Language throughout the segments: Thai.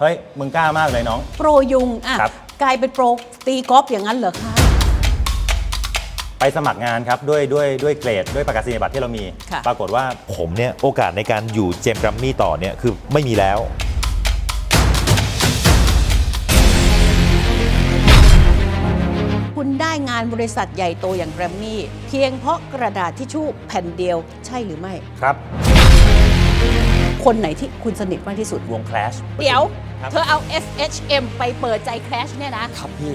เฮ้ย มึงกล้ามากเลยน้อง โปรยุงอะครับ กลายเป็นโปรตีกอล์ฟอย่างนั้นเหรอคะ ไปสมัครงานครับด้วยด้วยด้วยเกรดด้วยประกาศนียบัตรที่เรามี ค่ะ ปรากฏว่าผมเนี่ย โอกาสในการอยู่เจมส์แกรมมี่ต่อเนี่ยคือไม่มีแล้ว คุณได้งานบริษัทใหญ่โตอย่างแกรมมี่ เพียงเพราะกระดาษทิชชู่แผ่นเดียวใช่หรือไม่ ครับ คนไหนที่คุณสนิทมากที่สุด วง Clash เดี๋ยว ครับ เธอเอา SHM ไปเปิดใจแคลชเนี่ยนะ ครับพี่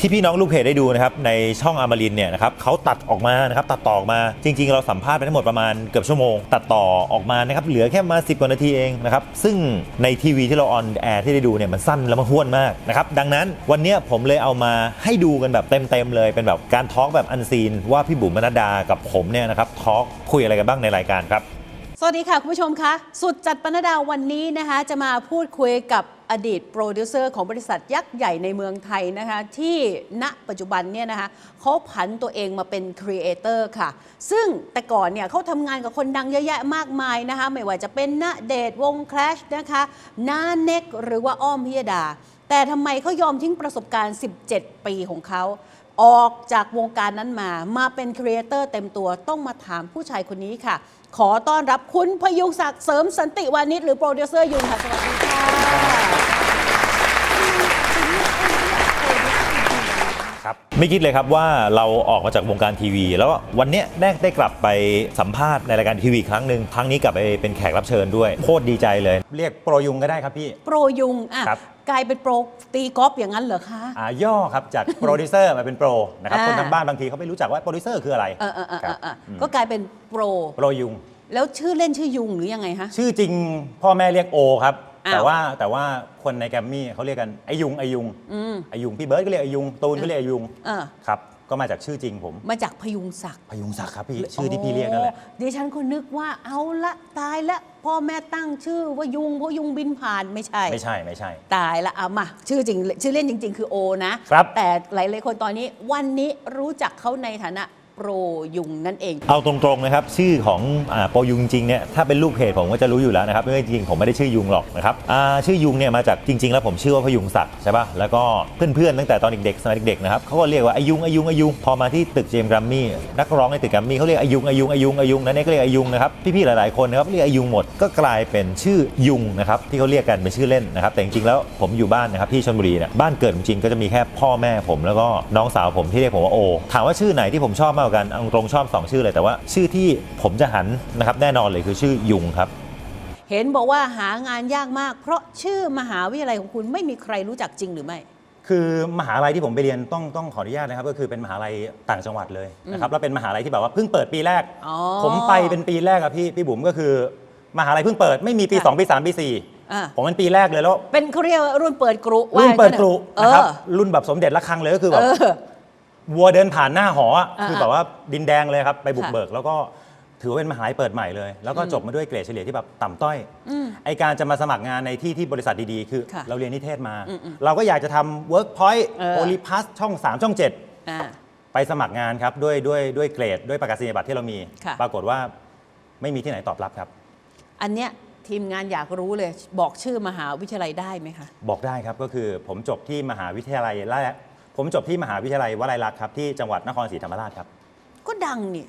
ที่พี่น้องลูกเพจได้ดูนะครับในช่องอมรินทร์เนี่ยนะครับเขาตัดออกมานะครับตัดต่อออกมาจริง ๆ เราสัมภาษณ์ไปทั้งหมดประมาณเกือบชั่วโมง ตัดต่อออกมานะครับเหลือแค่มา 10 กว่านาทีเองนะครับซึ่งในทีวีที่เราออนแอร์ที่ได้ดูเนี่ยมันสั้นแล้วมันห้วนมากนะครับดังนั้นวันเนี้ยผมเลยเอามาให้ดูกันแบบเต็มๆเลยเป็นแบบการทอล์กแบบอันซีนว่าพี่บุ๋มมนดากับผมเนี่ยนะครับทอล์กคุยอะไรกันบ้างในรายการครับ สวัสดีค่ะ คุณผู้ชมคะสุดจัดปนดาวันนี้นะคะ จะมาพูดคุยกับอดีตโปรดิวเซอร์ของบริษัทยักษ์ใหญ่ในเมืองไทยนะคะ ที่ณปัจจุบันเนี่ยนะคะเขาผันตัวเองมาเป็นครีเอเตอร์ค่ะ ซึ่งแต่ก่อนเนี่ยเขาทำงานกับคนดังเยอะแยะมากมายนะคะ ไม่ว่าจะเป็นณเดชน์วงแคลชนะคะน้าเน็กหรือว่าอ้อมพิยดา แต่ทำไมเขายอมทิ้งประสบการณ์ 17 ปีของเขาออกจากวงการนั้นมา มาเป็นครีเอเตอร์เต็มตัวต้องมาถามผู้ชายคนนี้ค่ะ ขอต้อนรับคุณพยุงศักดิ์เสริมสันติวานิชหรือโปรดิวเซอร์ยุงค่ะสวัสดีค่ะ ครับ ไม่คิดเลยครับว่าเราออกมาจากวงการทีวี แล้ววันเนี้ยได้ได้กลับไปสัมภาษณ์ในรายการทีวีอีกครั้งหนึ่งครั้งนี้กลับไปเป็นแขกรับเชิญด้วยโคตรดีใจเลย เรียกโปรยุงก็ได้ครับพี่ โปรยุงอะครับ กลายเป็นโปรตีกอล์ฟอย่างนั้นเหรอคะ อ่าย่อครับจากโปรดิวเซอร์มาเป็นโปรนะครับอ่า คนทางบ้านบางทีเขาไม่รู้จักว่าโปรดิวเซอร์คืออะไรเออเออเออครับเออเออก็กลายเป็นโปร โปรยุง แล้วชื่อเล่นชื่อยุงหรือยังไงฮะ ชื่อจริงพ่อแม่เรียกโอครับอ้าว แต่ว่าแต่ว่าคนในแกรมมี่เขาเรียกกันไอยุงไอยุงอืมไอยุงพี่เบิร์ดก็เรียกไอยุงตูนก็เรียกไอยุงเออครับก็มาจากชื่อจริงผม มาจากพยุงศักดิ์พยุงศักดิ์ครับพี่ชื่อที่พี่เรียกนั่นแหละโอ้ดิฉันก็นึกว่าเอาละตายละพ่อแม่ตั้งชื่อว่ายุงเพราะยุงบินผ่านไม่ใช่ ไม่ใช่ไม่ใช่ ตายละเอามาชื่อจริงชื่อเล่นจริง ๆ คือโอนะครับแต่หลายๆคนตอนนี้วันนี้รู้จักเขาในฐานะ โปรยุงนั่นเอง เอาตรงๆนะครับชื่อของอโปรยุงจริงเนี่ยถ้าเป็นลูกเพจผมก็จะรู้อยู่แล้วนะครับเมื่อจริงๆผมไม่ได้ชื่อยุงหรอกนะครับชื่อยุงเนี่ยมาจากจริง ๆ แล้วผมชื่อว่าพยุงศักดิ์ใช่ป่ะแล้วก็เพื่อนๆตั้งแต่ตอนเด็กๆสมัยเด็กๆนะครับเขาก็เรียกว่าอายุงอายุงอายุงพอมาที่ตึกเจมส์แกรมมี่นักร้องในตึกแกรมมี่เขาเรียกอายุงอายุงอายุงอายุงนั่นเองก็เรียกอายุงนะครับพี่ๆหลายๆคนนะครับเรียกอายุงหมดก็กลายเป็นชื่อยุงนะครับที่เขาเรียกกันเป็นชื่อเล่นนะครับแต่จริงๆแล้วผมอยู่บ้านนะครับที่ชลบุรีเนี่ยบ้านเกิดจริงๆก็จะมีแค่พ่อแม่ผมแล้วก็น้องสาวผมที่เรียกผมว่าโอถามว่าชื่อไหนที่ผมชอบมากากันเอาตรงๆชอบสองชื่อเลยแต่ว่า ชื่อที่ผมจะหันนะครับแน่นอนเลยคือชื่อยุงครับ เห็นบอกว่าหางานยากมาก เพราะชื่อมหาวิทยาลัยของคุณไม่มีใครรู้จักจริงหรือไม่ คือมหาลัยที่ผมไปเรียนต้องต้องขออนุญาตนะครับ ก็คือเป็นมหาลัยต่างจังหวัดเลยนะครับแล้วเป็นมหาลัยที่แบบว่าเพิ่งเปิดปีแรก อ๋อผมไปเป็นปีแรกอะพี่พี่บุ๋มก็คือ มหาลัยเพิ่งเปิดไม่มีปีค่ะ2ปี3ปีอ่า4ผมเป็นปีแรกเลยแล้ว เป็นเขาเรียกว่ารุ่นเปิดกรุว่ารุ่นเปิดกรุเอนะครับอรุ่นแบบสมเด็จระฆังเลยก็คือแบบเออ วัวเดินผ่านหน้าหออะอ่าคือแบบว่าดินแดงเลยครับไปบุกค่ะ เบิก แล้วก็ถือว่าเป็นมหาลัยเปิดใหม่เลย แล้วก็จบมาด้วยเกรดเฉลี่ยที่แบบต่ำต้อย อืม ไอการจะมาสมัครงานในที่ที่บริษัทดีๆ คือค่ะเราเรียนนิเทศมา อืมอืมเราก็อยากจะทำ Workpoint เออ โอลิพัสช่อง 3 ช่อง 7 อ่า ไปสมัครงานครับ ด้วยด้วยด้วยเกรด ด้วยประกาศนียบัตรที่เรามี ค่ะ ปรากฏว่าไม่มีที่ไหนตอบรับครับ อันเนี้ยทีมงานอยากรู้เลยบอกชื่อมหาวิทยาลัยได้ไหมคะ บอกได้ครับก็คือผมจบที่มหาวิทยาลัยและ ผมจบที่มหาวิทยาลัยวลัยลักษณ์ครับที่จังหวัดนครศรีธรรมราชครับ ก็ดังนี่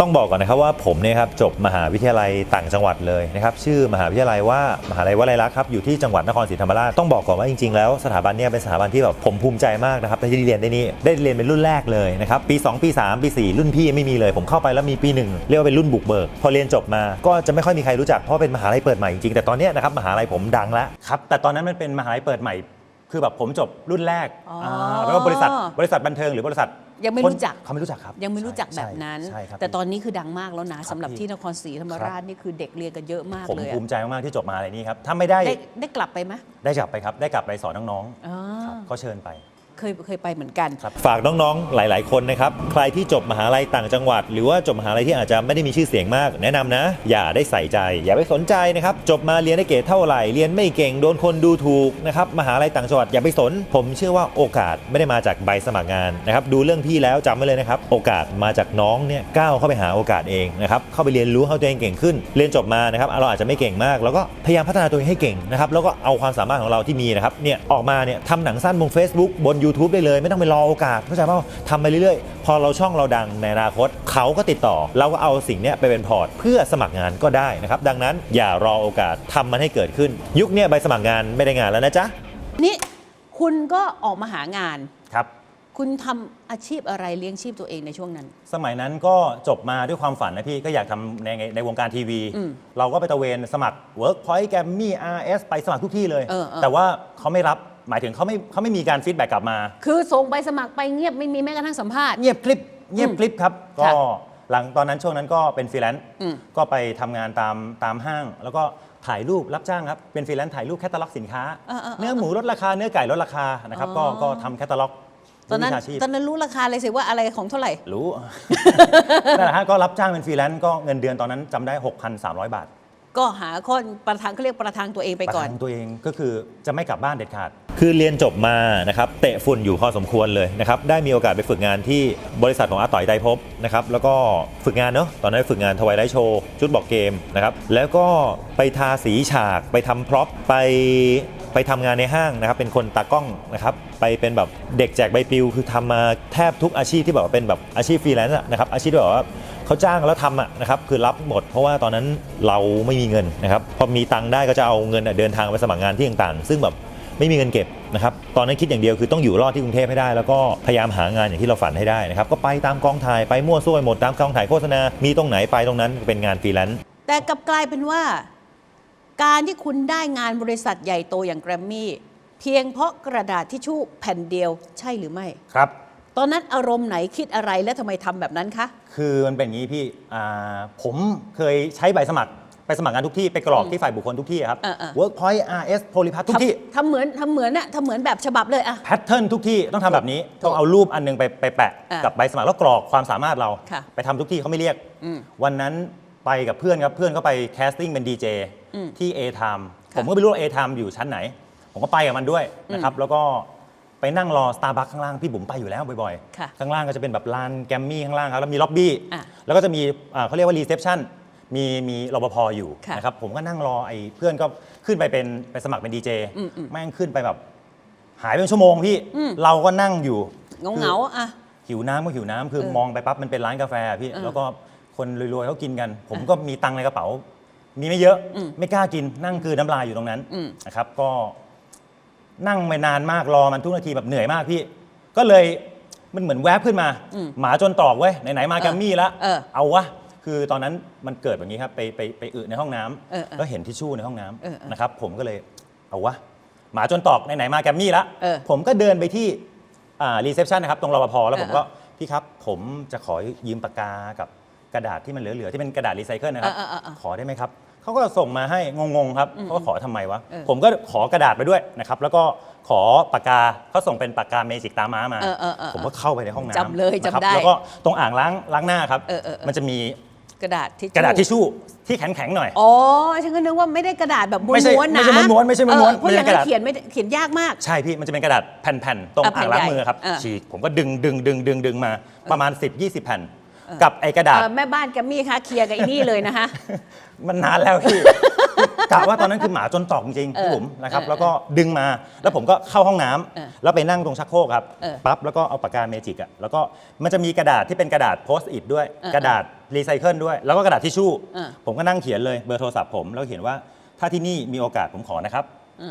ต้องบอกก่อนนะครับว่าผมเนี่ยครับจบมหาวิทยาลัยต่างจังหวัดเลยนะครับชื่อมหาวิทยาลัยว่ามหาลัยวลัยลักษณ์ครับอยู่ที่จังหวัดนครศรีธรรมราชต้องบอกก่อนว่าจริงๆแล้วสถาบันเนี่ยเป็นสถาบันที่แบบผมภูมิใจมากนะครับที่ได้เรียนได้นี่ได้เรียนเป็นรุ่นแรกเลยนะครับปี 2 ปี 3 ปี 4 รุ่นพี่ยังไม่มีเลย ผมเข้าไปแล้วมีปีหนึ่งเรียกว่าเป็นรุ่นบุกเบิก พอเรียนจบมาก็จะไม่ค่อยมีใครรู้จักเพราะเป็นมหาลัยเปิดใหม่จริงๆแต่ตอนเนี้ยนะครับมหาลัยผมดังแล้วครับแต่ตอนนั้นมันเป็นมหาลัยเปิดใหม่ คือแบบผมจบรุ่นแรกอ๋ออ่าแล้วก็บริษัทบริษัทบันเทิงหรือบริษัทยังไม่คนรู้จักเขาไม่รู้จักครับยังไม่รู้จักใช่แบบนั้นใช่ครับ แต่ตอนนี้คือดังมากแล้วนะสำหรับพี่ ที่นครศรีธรรมราชนี่คือเด็กเรียนกันเยอะมากผมเลยอะภูมิใจมากๆที่จบมหาลัยนี้ครับถ้าไม่ได้ได้ได้กลับไปไหมได้กลับไปครับ ได้กลับไปสอนน้องอ๋อๆครับเขาเชิญไป เคยเคยไปเหมือนกันฝากน้องๆ หลาย ๆ คนนะครับ ใครที่จบมหาลัยต่างจังหวัด หรือว่าจบมหาลัยที่อาจจะไม่ได้มีชื่อเสียงมาก แนะนำนะ อย่าได้ใส่ใจ อย่าไปสนใจนะครับ จบมาเรียนได้เกรดเท่าไหร่ เรียนไม่เก่ง โดนคนดูถูกนะครับ มหาลัยต่างจังหวัดอย่าไปสน ผมเชื่อว่าโอกาสไม่ได้มาจากใบสมัครงานนะครับ ดูเรื่องพี่แล้วจำไว้เลยนะครับ โอกาสมาจากน้องเนี่ยก้าวเข้าไปหาโอกาสเองนะครับ เข้าไปเรียนรู้ให้ตัวเองเก่งขึ้น เรียนจบมานะครับ เราอาจจะไม่เก่งมาก แล้วก็พยายามพัฒนาตัวเองให้เก่งนะครับ แล้วก็เอาความสามารถของเราที่มีนะครับ เนี่ยออกมาเนี่ยทำหนังสั้นบน Facebook บน YouTube ได้เลย ไม่ต้องไปรอโอกาสเข้าใจเปล่าทำไปเรื่อยๆ พอเราช่องเราดังในอนาคตเขาก็ติดต่อ เราก็เอาสิ่งเนี้ยไปเป็นพอร์ตเพื่อสมัครงานก็ได้นะครับดังนั้นอย่ารอโอกาสทำมันให้เกิดขึ้น ยุคเนี้ยใบสมัครงานไม่ได้งานแล้วนะจ๊ะนี่คุณก็ออกมาหางานครับคุณทำอาชีพอะไรเลี้ยงชีพตัวเองในช่วงนั้น สมัยนั้นก็จบมาด้วยความฝันนะพี่ก็อยากทำในในวงการทีวีอืมเราก็ไปตระเวนสมัคร Workpoint แกรมมี่ RS ไปสมัครทุกที่เลยเออเออแต่ว่าเขาไม่รับ หมายถึงเขาไม่เขาไม่มีการฟีดแบ็กกลับมา คือส่งใบสมัครไปเงียบไม่มีแม้กระทั่งสัมภาษณ์ เงียบคลิปเงียบคลิปครับ ก็ค่ะหลังตอนนั้นช่วงนั้นก็เป็นฟรีแลนซ์อืม ก็ไปทำงานตามตามห้าง แล้วก็ถ่ายรูปรับจ้างครับเป็นฟรีแลนซ์ถ่ายรูปแคตตาล็อกสินค้าเออเออเออเนื้อหมูลดราคาเนื้อไก่ลดราคานะครับก็อ๋อก็ทำแคตตาล็อกตอนนั้น วิชาชีพ ตอนนั้นรู้ราคาเลยสิว่าอะไรของเท่าไหร่ รู้ นั่นแหละฮะก็รับจ้างเป็นฟรีแลนซ์ก็เงินเดือนตอนนั้นจำได้ 6,300 บาทก็หาข้อประทังเขาเรียกประทังตัวเองไปก่อน ประทังตัวเองก็คือจะไม่กลับบ้านเด็ดขาด คือเรียนจบมานะครับเตะฝุ่นอยู่พอสมควรเลยนะครับได้มีโอกาสไปฝึกงานที่บริษัทของอาต่อยไตรภพนะครับแล้วก็ฝึกงานเนาะตอนนั้นฝึกงานทวายไลท์โชว์ชุดบอกเกมนะครับแล้วก็ไปทาสีฉากไปทำพร็อพไปไปทำงานในห้างนะครับเป็นคนตากล้องนะครับไปเป็นแบบเด็กแจกใบปลิวคือทำมาแทบทุกอาชีพที่แบบว่าเป็นแบบอาชีพฟรีแลนซ์นะครับอาชีพที่แบบว่าเขาจ้างแล้วทำอะนะครับคือรับหมด เพราะว่าตอนนั้นเราไม่มีเงินนะครับพอมีตังค์ได้ก็จะเอาเงินเดินทางไปสมัครงานที่ต่างๆ ซึ่งแบบ ไม่มีเงินเก็บนะครับตอนนั้นคิดอย่างเดียวคือต้องอยู่รอดที่กรุงเทพให้ได้ แล้วก็พยายามหางานอย่างที่เราฝันให้ได้นะครับก็ไปตามกองถ่ายไปมั่วซั่วไปหมดตามกองถ่ายโฆษณา มีตรงไหนไปตรงนั้นเป็นงานฟรีแลนซ์แต่กลับกลายเป็นว่า การที่คุณได้งานบริษัทใหญ่โตอย่างแกรมมี่เพียงเพราะกระดาษทิชชู่แผ่นเดียวใช่หรือไม่ครับ ตอนนั้นอารมณ์ไหนคิดอะไรและทำไมทำแบบนั้นคะ คือมันเป็นอย่างนี้พี่อ่าผมเคยใช้ใบสมัคร ไปสมัครงานทุกที่ไปกรอกที่ฝ่ายบุคคลทุกที่ครับ เออเออ Workpoint RS Polypath ทุกที่ทำทำเหมือนทำเหมือนน่ะทำเหมือนแบบฉบับเลยอะ แพทเทิร์นทุกที่ต้องทำแบบนี้ ถูกต้องเอารูปอันหนึงไปไปแปะอะกับใบสมัครแล้วกรอกความสามารถเรา ค่ะไปทำทุกที่เขาไม่เรียก อืมวันนั้นไปกับเพื่อนครับ เพื่อนก็ไปแคสติ้งเป็นดีเจอืมที่ A Time ค่ะผมก็ไม่รู้ว่า A Time อยู่ชั้นไหน ผมก็ไปกับมันด้วยนะครับ แล้วก็ไปนั่งรอ Starbucks ข้างล่าง พี่บุ๋มไปอยู่แล้วบ่อยค่ะๆ ข้างล่างก็จะเป็นแบบลานแกรมมี่ข้างล่างครับ แล้วมีล็อบบี้ อะ แล้วก็จะมีอ่าเขาเรียกว่ารีเซพชัน มีมีรปภอยู่ค่ะนะครับผมก็นั่งรอไอ้เพื่อนก็ขึ้นไปเป็นไปสมัครเป็นดีเจอืมอืม แม่งขึ้นไปแบบ หายไปเป็นชั่วโมงพี่อืมเราก็นั่งอยู่ เงาเงาๆอะหิวน้ำก็หิวน้ำคือเออมองไปปั๊บมันเป็นร้านกาแฟอะพี่ เออแล้วก็คนรวยๆเขากินกัน ผมก็มีตังค์ในกระเป๋า มีไม่เยอะ อืมไม่กล้ากินนั่งคือน้ำลายอยู่ตรงนั้นอืม นะครับ ก็นั่งไปนานมากรอมันทุกนาทีแบบเหนื่อยมากพี่ ก็เลยมันเหมือนแวบขึ้นมาอืมหมาจนตรอกเว้ยไหนๆมาแกรมมี่แล้วเออ เอาวะ คือตอนนั้นมันเกิดแบบนี้ครับไปไปไปอึในห้องน้ำเออเออแล้วเห็นทิชชู่ในห้องน้ำเออเออนะครับผมก็เลยเอาวะหมาจนตอกไหนๆมาแกรมมี่แล้วเออผมก็เดินไปที่รีเซพชันนะครับตรงรปภแล้วผมเออก็พี่ครับผมจะขอยืมปากกากับกระดาษที่มันเหลือๆที่เป็นกระดาษรีไซเคิลนะครับ เออเออเออขอได้ไหมครับเขาก็ส่งมาให้งงๆครับเขาก็ขอทำไมวะเออผมก็ขอกระดาษไปด้วยนะครับแล้วก็ขอปากกาเขาส่งเป็นปากกาเมจิกตาม้ามา เออเออเออผมก็เข้าไปในห้องน้ำจำเลยนะครับจำได้แล้วก็ตรงอ่างล้างล้างหน้าครับ เออเออเออมันจะมี กระดาษทิชชู่กระดาษทิชชู่ที่แข็งๆหน่อย อ๋อ ฉันก็นึกว่าไม่ได้กระดาษแบบม้ไม่ใช่วนๆนะไม่ใช่ม้วนๆไม่ใช่ม้วนๆเออเพราะอย่างไม่ใช่กนั้ระดาษนเขียนไม่ได้เขียนยากมาก ใช่พี่มันจะเป็นกระดาษแผ่นๆตรงอะแผ่อ่านงล้างใหญ่มือครับเออฉีกผมก็ดึงดึงดึงดึงดึงมาประมาณ 10-20 แผ่น กับไอ้กระดาษเอ่อแม่บ้านแกมมี่คะเคลียร์กับอีนี่เลยนะคะมันนานแล้วพี่กะว่าตอนนั้นคือหมาจนตอกจริงๆเออพี่ผมนะครับเออแล้วก็ดึงมาแล้วผมก็เข้าห้องน้ำเออแล้วไปนั่งตรงชักโครกครับเออปั๊บแล้วก็เอาปากกาเมจิกอะแล้วก็มันจะมีกระดาษที่เป็นกระดาษโพสต์อิทด้วยเออกระดาษ รีไซเคิลด้วย แล้วก็กระดาษทิชชู่เออผมก็นั่งเขียนเลยเบอร์โทรศัพท์ผมแล้วเขียนว่าถ้าที่นี่มีโอกาสผมขอนะครับ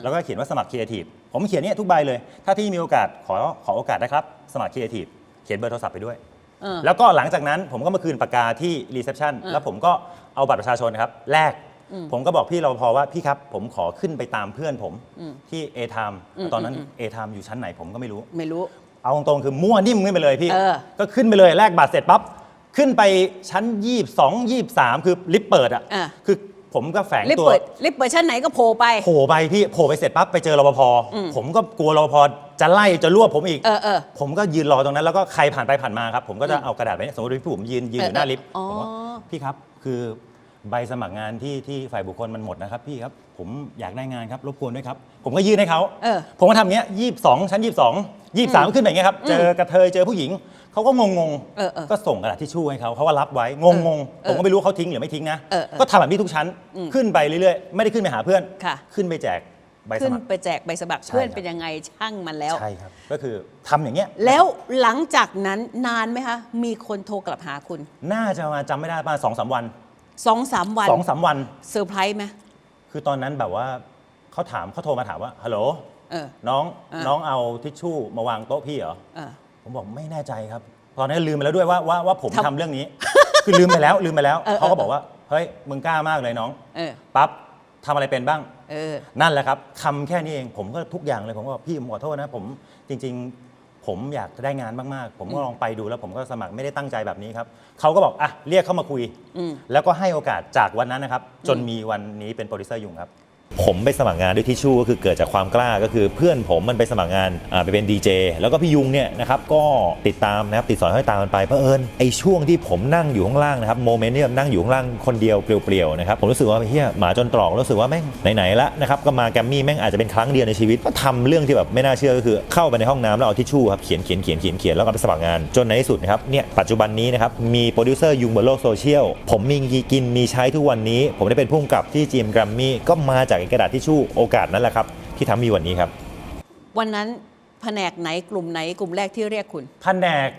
แล้วก็เขียนว่าสมัครครีเอทีฟผมเขียนเนี่ยทุกใบเลย ถ้าที่มีโอกาสขอขอโอกาสนะครับ สมัครครีเอทีฟเขียนเบอร์โทรศัพท์ไปด้วย เออ แล้วก็หลังจากนั้นผมก็มาคืนปากกาที่รีเซพชันเออแล้วผมก็เอาบัตรประชาชนครับแลกอืมผมก็บอกพี่รปภว่าพี่ครับ ผมขอขึ้นไปตามเพื่อนผมอืมที่ A Time อืมตอนนั้นอืม A Time อยู่ชั้นไหนผมก็ไม่รู้ ไม่รู้ เอาตรงๆคือมั่วนิ่มขึ้นไปเลยพี่ เออก็ขึ้นไปเลยแลกบัตรเสร็จปั๊บ ขึ้นไปชั้น 22 23 คือลิฟต์เปิดอะอะ คือผมก็แฝงลิฟต์ตัว เปิดลิฟต์เปิดชั้นไหนก็โผล่ไป โผล่ไปพี่โผล่ไปเสร็จปั๊บไปเจอรปภผมก็กลัวรปภจะไล่จะรวบผมอีก เออเออ ผมก็ยืนรอตรงนั้นแล้วก็ใครผ่านไปผ่านมาครับ ผมก็จะเอากระดาษไปเนี่ยสมมติพี่ผมยืนยืนอยู่หน้าลิฟต์อ๋อผมว่าพี่ครับคือใบสมัครงานที่ที่ฝ่ายบุคคลมันหมดนะครับพี่ครับผมอยากได้งานครับรบกวนด้วยครับ ผมก็ยื่นให้เขาเออ ผมก็ทำอย่างเงี้ยยี่สองชั้นยี่สองยี่สามขึ้นไปอย่างเงี้ยครับเจอกระเทยเจอผู้หญิง เขาก็งงงๆเออเออ ก็ส่งกระดาษทิชชู่ให้เขาเขาก็รับไว้งงงๆเออผมก็ไม่รู้เขาทิ้งหรือไม่ทิ้งนะ เออเออก็ทำแบบนี้ทุกชั้นขึ้นไปเรื่อยๆ ไม่ได้ขึ้นไปหาเพื่อน ค่ะ ขึ้นไปแจกใบสขึ้นมัคร ไปแจกใบสมัครใช่เพื่อนครับ เป็นยังไงช่างมันแล้ว ใช่ครับ ก็คือทำอย่างเงี้ยแล้วหลังจากนั้นนานไหมคะ มีคนโทรกลับหาคุณน่าจะมาจำไม่ได้ประมาณสองสามวันสองสามวันสองสามวัน เซอร์ไพรส์ไหมคือตอนนั้นแบบว่าเขาถามเขาโทรมาถามว่าฮัลโหลเออ น้องอ่าน้องเอาทิชชู่มาวางโต๊ะพี่เหรอ เออ ผมบอกไม่แน่ใจครับ ตอนนั้นลืมไปแล้วด้วยว่าว่าว่าผมทำทำเรื่องนี้ คือลืมไปแล้วลืมไปแล้วเออ เขาก็บอกว่าเฮ้ยมึงกล้ามากเลยน้องเออ ปั๊บทำอะไรเป็นบ้าง เออ นั่นแหละครับคำแค่นี้เองผมก็ทุกอย่างเลยผมก็บอกพี่ผมขอโทษนะ ผมจริง ๆ ผมอยากได้งานมากๆ ผมก็ลองไปดูแล้วผมก็สมัครไม่ได้ตั้งใจแบบนี้ครับเขาก็บอกอะเรียกเข้ามาคุย อืม แล้วก็ให้โอกาสจากวันนั้นนะครับ จนมีวันนี้เป็นโปรดิวเซอร์ยุงครับ ผมไปสมัครงานด้วยทิชชู่ก็คือเกิดจากความกล้าก็คือเพื่อนผมมันไปสมัครงานอ่าไปเป็นดีเจแล้วก็พี่ยุงเนี่ยนะครับก็ติดตามนะครับติดสอยห้อยตามมันไปเพราะเอิญไอช่วงที่ผมนั่งอยู่ข้างล่างนะครับโมเมนต์ที่แบบนั่งอยู่ข้างล่างคนเดียวเปลี่ยวๆนะครับผมรู้สึกว่าเฮียหมาจนตรอกรู้สึกว่าแม่งไหนๆละนะครับก็มาแกรมมี่แม่งอาจจะเป็นครั้งเดียวในชีวิตก็ทำเรื่องที่แบบไม่น่าเชื่อก็คือเข้าไปในห้องน้ำแล้วเอาทิชชู่ครับเขียนเขียนเขียนเขียนเขียนแล้วก็ไปสมัครงานจนในที่สุดนะครับเนี่ยปัจจุบันนี้นะครับมีโปรดิวเซอร์ยุงบนโลกโซเชียลผมมีกินมีใช้ทุกวันนี้ ผมได้เป็นผู้กำกับที่จีมแกรมมี่ก็มาจากไอ้ระดาษทิชชู่โอกาสนั้นแหละครับ ที่ทำมีวันนี้ครับ วันนั้นแผนกไหนกลุ่มไหนกลุ่มแรกที่เรียกคุณแผนก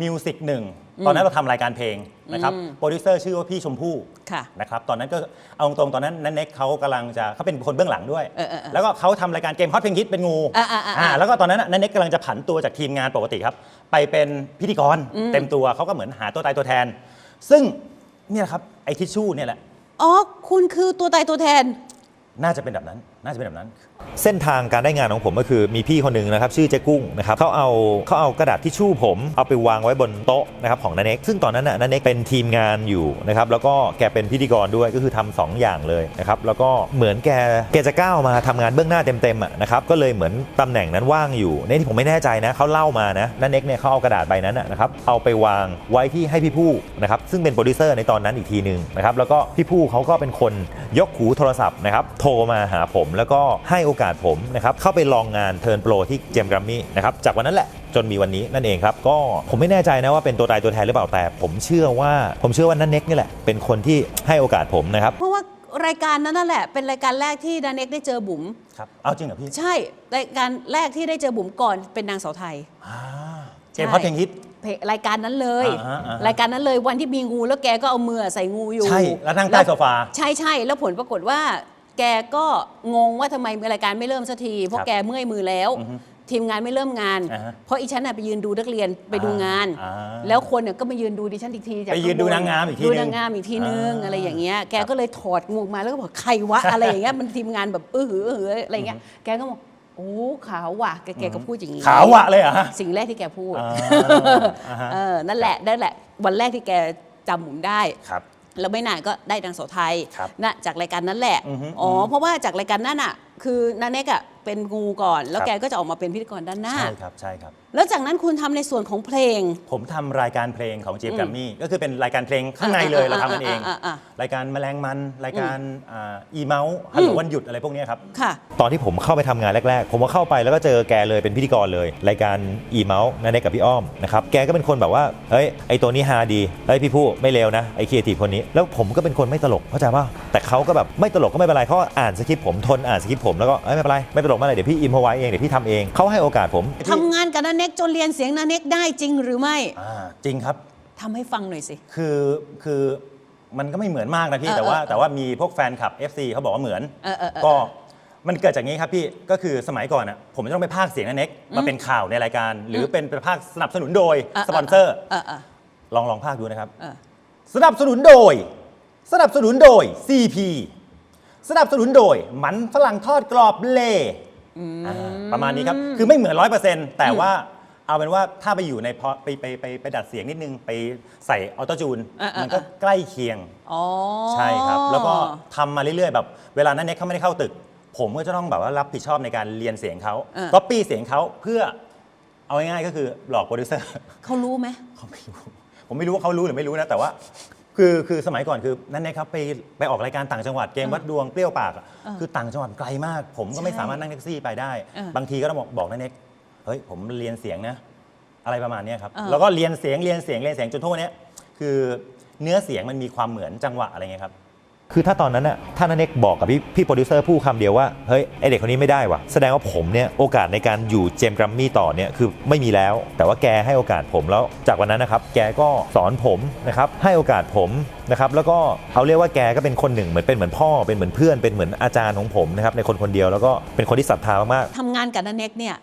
มิวสิกหนึ่งตอนนั้นเราทำรายการเพลงนะครับอืมโปรดิวเซอร์ชื่อว่าพี่ชมพู่ค่ะนะครับตอนนั้นก็เอาตรงๆตอนนั้นนันเน็กเขากำลังจะเขาเป็นคนเบื้องหลังด้วยเออเออเออแล้วก็เขาทำรายการเกมฮอตเพลงฮิตเป็นงูอ่าอ่าอ่าอ่าแล้วก็ตอนนั้นน่ะนันเน็กกำลังจะผันตัวจากทีมงานปกติครับ ไปเป็นพิธีกรเต็มตัวเขาก็เหมือนหาตัวตายตัวแทน ซึ่งเนี่ยครับไอ้ทิชชู่เนี่ยแหละอ๋อคุณคือตัวตายตัวแทน น่าจะเป็นแบบนั้นน่าจะเป็นแบบนั้น เส้นทางการได้งานของผมก็คือมีพี่คนหนึ่งนะครับชื่อเจ๊กุ้งนะครับเขาเอาเขาเอากระดาษทิชชู่ผมเอาไปวางไว้บนโต๊ะนะครับของนันเน็กซึ่งตอนนั้นน่ะนันเน็กเป็นทีมงานอยู่นะครับแล้วก็แกเป็นพิธีกรด้วยก็คือทำสองอย่างเลยนะครับแล้วก็เหมือนแกแกจะก้าวมาทำงานเบื้องหน้าเต็มๆอะนะครับก็เลยเหมือนตำแหน่งนั้นว่างอยู่ในที่ผมไม่แน่ใจนะเขาเล่ามานะนันเน็กเนี่ยเขาเอากระดาษใบนั้นน่ะนะครับเอาไปวางไว้ที่ให้พี่ผู้นะครับซึ่งเป็นโปรดิวเซอร์ในตอนนั้นอีกทีหนึ่งนะครับแล้วก็พี่ผู้เขาก็เป็นคนยกหูโทรศัพท์นะครับโทรมาหาผมแล้วก็ให้โอกาสผมนะครับเข้าไปลองงานเทิร์นโปรที่เจมส์แกรมมี่นะครับจากวันนั้นแหละจนมีวันนี้นั่นเองครับก็ผมไม่แน่ใจนะว่าเป็นตัวตายตัวแทนหรือเปล่าแต่ ผมเชื่อว่าผมเชื่อว่านันเน็กนี่แหละเป็นคนที่ให้โอกาสผมนะครับ เพราะว่ารายการนั้นนั่นแหละ เป็นรายการแรกที่ดานเน็กได้เจอบุ๋มครับเอาจริงเหรอพี่ใช่รายการแรกที่ได้เจอบุ๋มก่อนเป็นนางสาวไทยอ่าเกมฮอตเพลงฮิต เพลงรายการนั้นเลย อ่าฮะอ่าฮะ รายการนั้นเลยวันที่มีงูแล้วแกก็เอามือใส่งูอยู่ใช่แล้วนั่งใต้โซฟา ใช่ใช่แล้วผลปรากฏว่า แกก็งงว่าทำไมรายการไม่เริ่มสักทีเพราะครับแกเมื่อยมือแล้วอือฮึทีมงานไม่เริ่มงานอ่าฮะเพราะอีฉันน่ะไปยืนดูนักเรียนไปดูงานอ่าแล้วคนเนี่ยก็มายืนดูดิฉันอีกทีจากไปยืนดูข้บนางงามอีกทีดูนึงนางงามอีกทีนึงอ่าอะไรอย่างเงี้ยแกก็เลยถอดงูออกมาแล้วก็บอกใครวะอะไรอย่างเงี้ยมันทีมงานแบบเออหือเออหืออะไรเงี้ยแกก็บอกโอ้ขาวว่ะแกแกก็พูดอย่างงี้ขาวอะเลยเหรอฮะสิ่งแรกที่แกพูดอ่าอ่าฮะเออนั่นแหละนั่นแหละ วันแรกที่แกจำหมุนได้ครับ แล้วไม่นานก็ได้นางโสาวไทยครับนะจากรายการนั้นแหละอือฮึอ๋ออือฮึเพราะว่าจากรายการนั้นอะ คือนาเนกอะเป็นงูก่อน แล้วครับแกก็จะออกมาเป็นพิธีกรด้านหน้า ใช่ครับใช่ครับแล้วจากนั้นคุณทำในส่วนของเพลง ผมทำรายการเพลงของจีอืมแกรมมี่ก็คือเป็นรายการเพลงข้างในเลยเราทำกันเอง อ่าอ่าอ่ารายการแมลงมัน รายการอีเมาส์ฮัลโหลวันหยุดอะไรพวกเนี้ยครับ ค่ะ ตอนที่ผมเข้าไปทำงานแรกๆ ผมก็เข้าไปแล้วก็เจอแกเลยเป็นพิธีกรเลย รายการอีเมาส์นันเน็กกับพี่อ้อมนะครับ แกก็เป็นคนแบบว่า เฮ้ย ไอตัวนี้ฮาดีเฮ้ยพี่ผู้ไม่เลวนะ ไอครีเอทีฟคนนี้ แล้วผมก็เป็นคนไม่ตลกเข้าใจป่ะแต่เขาก็แบบไม่ตลกก็ไม่เป็นไรเขาอ่านสคริปต์ผมทนอ่านสคริปต์ผมแล้วก็เอ้ยไม่เป็นไรไม่ตลกไม่เป็นไรเดี๋ยวพี่อิมพอไว้เองเดี๋ยวพี่ทำเองเขาให้โอกาสผม ทำงานกับนาเนกจนเรียนเสียงนาเนกได้จริงหรือไม่อ่าจริงครับ ทำให้ฟังหน่อยสิ คือคือมันก็ไม่เหมือนมากนะพี่เออแต่ว่าเออแต่ว่ามีพวกแฟนคลับ FC เขาบอกว่าเหมือน เออเออเออก็มันเกิดจากนี้ครับพี่ก็คือสมัยก่อนอะผมจะต้องไปพากย์เสียงนันเน็กมาเป็นข่าวในรายการ หรือเป็นไปพากย์สนับสนุนโดยสปอนเซอร์เออเออลองลองพากย์ดูนะครับ เออสนับสนุนโดย สนับสนุนโดย CP สนับสนุนโดย มันฝรั่งทอดกรอบเล่อ่า ประมาณนี้ครับ คือไม่เหมือนร้อยเปอร์เซ็นต์แต่ว่าเอาเป็นว่าถ้าไปอยู่ในพอไปไปไปไปดัดเสียงนิดนึงไปใส่ออโต้จูนอะอะ มันก็ใกล้เคียง อ๋อ ใช่ครับ แล้วก็ทำมาเรื่อยๆ แบบ เวลานั้นเน็กเขาไม่ได้เข้าตึก ผมก็จะต้องแบบว่ารับผิดชอบในการเรียนเสียงเขาเออก๊อปปี้เสียงเขาเพื่อเอาง่ายๆก็คือหลอกโปรดิวเซอร์ เขารู้ไหม เขาไม่รู้ ผมไม่รู้ว่าเขารู้หรือไม่รู้นะ แต่ว่า คือคือสมัยก่อนคือนั่นนะครับไปไปออกรายการต่างจังหวัดเกมวัดดวงเปรี้ยวปากอะเออคือต่างจังหวัดไกลมาก ผมก็ไม่ใช่สามารถนั่งแท็กซี่ไปได้ เออบางทีก็ต้องบอกบอกนั่นเน็กเฮ้ยผมเรียนเสียงนะ อะไรประมาณเนี้ยครับเออ แล้วก็เรียนเสียงเรียนเสียงเรียนเสียงจนทุกวันเนี้ยคือเนื้อเสียงมันมีความเหมือนจังหวะอะไรเงี้ยครับ คือถ้าตอนนั้นน่ะถ้านันเน็กบอกกับพี่พี่โปรดิวเซอร์พูดคำเดียวว่า เฮ้ย ไอเด็กคนนี้ไม่ได้ว่ะแสดงว่าผมเนี่ย โอกาสในการอยู่เจมส์แกรมมี่ต่อเนี่ย คือไม่มีแล้ว แต่ว่าแกให้โอกาสผมแล้ว จากวันนั้นนะครับ แกก็สอนผมนะครับ ให้โอกาสผมนะครับ แล้วก็เอาเรียกว่าแกก็เป็นคนหนึ่งเหมือนเป็นเหมือนพ่อ เป็นเหมือนเพื่อน เป็นเหมือนอาจารย์ของผมนะครับในคนคนเดียวแล้วก็เป็นคนที่ศรัทธามากทำงานกับนันเน็กเนี่ย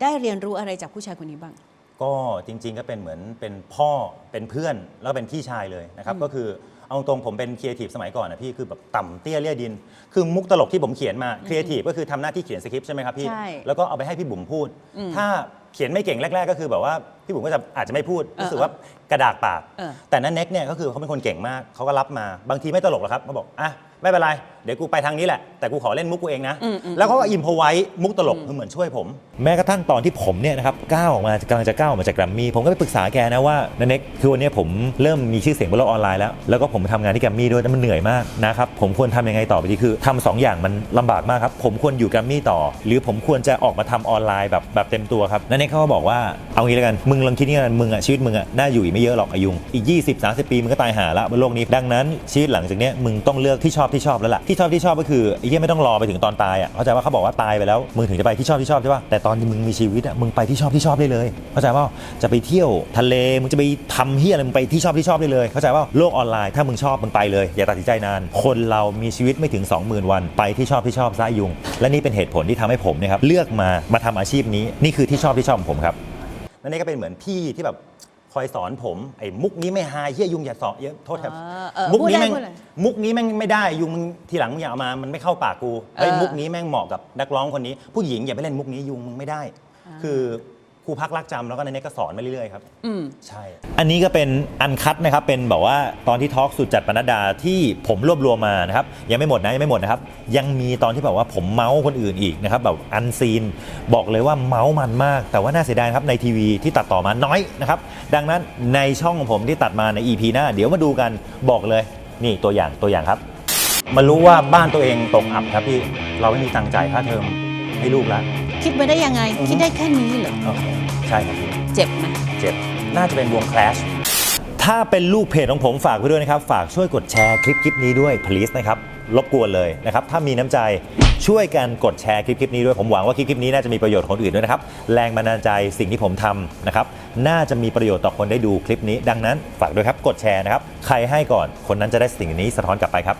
ได้เรียนรู้อะไรจากผู้ชายคนนี้บ้าง ก็จริง ๆ ก็เป็นเหมือนเป็นพ่อเป็นเพื่อนแล้วก็เป็นพี่ชายเลยนะครับก็คือ เอาตรงผมเป็นครีเอทีฟสมัยก่อนนะพี่คือแบบต่ำเตี้ยเลี่ยดิน คือมุกตลกที่ผมเขียนมาครีเอทีฟก็คือทำหน้าที่เขียนสคริปต์ใช่ไหมครับพี่ ใช่แล้วก็เอาไปให้พี่บุ๋มพูด ถ้าเขียนไม่เก่งแรก ๆ ก็คือแบบว่า พี่บุ๋มก็จะอาจจะไม่พูดรู้สึกว่ากระดากปาก เออ แต่นั้นเน็กเนี่ยก็คือเขาเป็นคนเก่งมากเขาก็รับมาบางทีไม่ตลกหรอกครับเขาบอกอะไม่เป็นไรเดี๋ยวกูไปทางนี้แหละ แต่กูขอเล่นมุกกูเองนะอืมอืมแล้วเขาก็อิมพอไว้มุกตลกคือเหมือนช่วยผม แม้กระทั่งตอนที่ผมเนี่ยนะครับก้าวออกมากำลังจะก้าวออกมาจากแกรมมี่ผมก็ไปปรึกษาแกนะว่านันเน็กคือวันนี้ผมเริ่มมีชื่อเสียงบนโลกออนไลน์แล้ว แล้วก็ผมทำงานที่แกรมมี่ด้วยแต่มันเหนื่อยมากนะครับผมควรทำยังไงต่อไปดีคือทำสองอย่างมันลำบากมากครับผมควรอยู่แกรมมี่ต่อ หรือผมควรจะออกมาทำออนไลน์แบบแบบเต็มตัวครับนันเน็กเขาก็บอกว่าเอางี้แล้วกันมึงลองคิดนี่กันมึงอะชีวิตมึงอะน่าอยู่อีกไม่เยอะหรอกอายุงอีก 20 30 ปีมึงก็ตายหาละบนโลกนี้ดังนั้นชีวิตหลังจากเนี้ยมึงต้องเลือกที่ชอบที่ชอบแล้วล่ะที่ชอบที่ชอบก็คือไอ้เหี้ยไม่ต้องรอไปถึงตอนตายอะเข้าใจว่าเขาบอกว่าตายไปแล้วมึงถึงจะไปที่ชอบที่ชอบใช่ป่ะแต่ตอนที่มึงมีชีวิตอะมึงไปที่ชอบที่ชอบได้เลยเข้าใจว่าจะไปเที่ยวทะเลมึงจะไปทำเฮี้ยอะไรมึงไปที่ชอบที่ชอบได้เลย เข้าใจว่าโลกออนไลน์ถ้ามึงชอบมึงไปเลย อย่าตัดสินใจนาน คนเรามีชีวิตไม่ถึง 20,000 วัน ไปที่ชอบที่ชอบซะยุง และนี่เป็นเหตุผลที่ทำให้ผมเนี่ยครับเลือกมามาทำอาชีพนี้นี่คือที่ชอบที่ชอบของผมครับ นั่นนี่ก็เป็นเหมือนพี่ที่แบบคอยสอนผมไอ้มุกนี้ไม่ฮาเฮียยุงอย่าสอนเยอะโทษครับอ่าเออมุกพูดนี้ได้แม่งพูดเลย มุกนี้แม่งไม่ได้ยุงมึงทีหลังมึงอย่าเอามามันไม่เข้าปากกูไอ้ยเออมุกนี้แม่งเหมาะกับนักร้องคนนี้ ผู้หญิงอย่าไปเล่นมุกนี้ยุงมึงไม่ได้ คือค รูพักรักจำแล้วก็ในนี้ก็สอนมาเรื่อยๆครับ อืม ใช่ อันนี้ก็เป็นอันคัดนะครับ เป็นแบบว่าตอนที่ทอล์กสุดจัดปนัดดาที่ผมรวบรวมมานะครับ ยังไม่หมดนะยังไม่หมดนะครับ ยังมีตอนที่แบบว่าผมเมาส์คนอื่นอีกนะครับแบบอันซีนบอกเลยว่าเมาส์มันมาก แต่ว่าน่าเสียดายนะครับในทีวีที่ตัดต่อมาน้อยนะครับ ดังนั้นในช่องของผมที่ตัดมาใน EP หน้า เดี๋ยวมาดูกันบอกเลย นี่ตัวอย่างตัวอย่างครับ มารู้ว่าบ้านตัวเองตกอับครับพี่เราไม่มีตังค์จ่ายค่าเทอม ให้ลูกแล้ว คิดมาได้ยังไง อือฮึ คิดได้แค่นี้เหรอ โอเคใช่ครับพี่เจ็บไหม เจ็บน่าจะเป็นวง Clash ถ้าเป็นลูกเพจของผมฝากไว้ด้วยนะครับ ฝากช่วยกดแชร์คลิปคลิปนี้ด้วย please นะครับรบกวนเลยนะครับ ถ้ามีน้ำใจช่วยกันกดแชร์คลิปคลิปนี้ด้วยผมหวังว่าคลิปคลิปนี้น่าจะมีประโยชน์กับคนอื่นด้วยนะครับ แรงบันดาลใจสิ่งที่ผมทำนะครับ น่าจะมีประโยชน์ต่อคนได้ดูคลิปนี้ ดังนั้นฝากด้วยครับกดแชร์นะครับใครให้ก่อนคนนั้นจะได้สิ่งนี้สะท้อนกลับไปครับ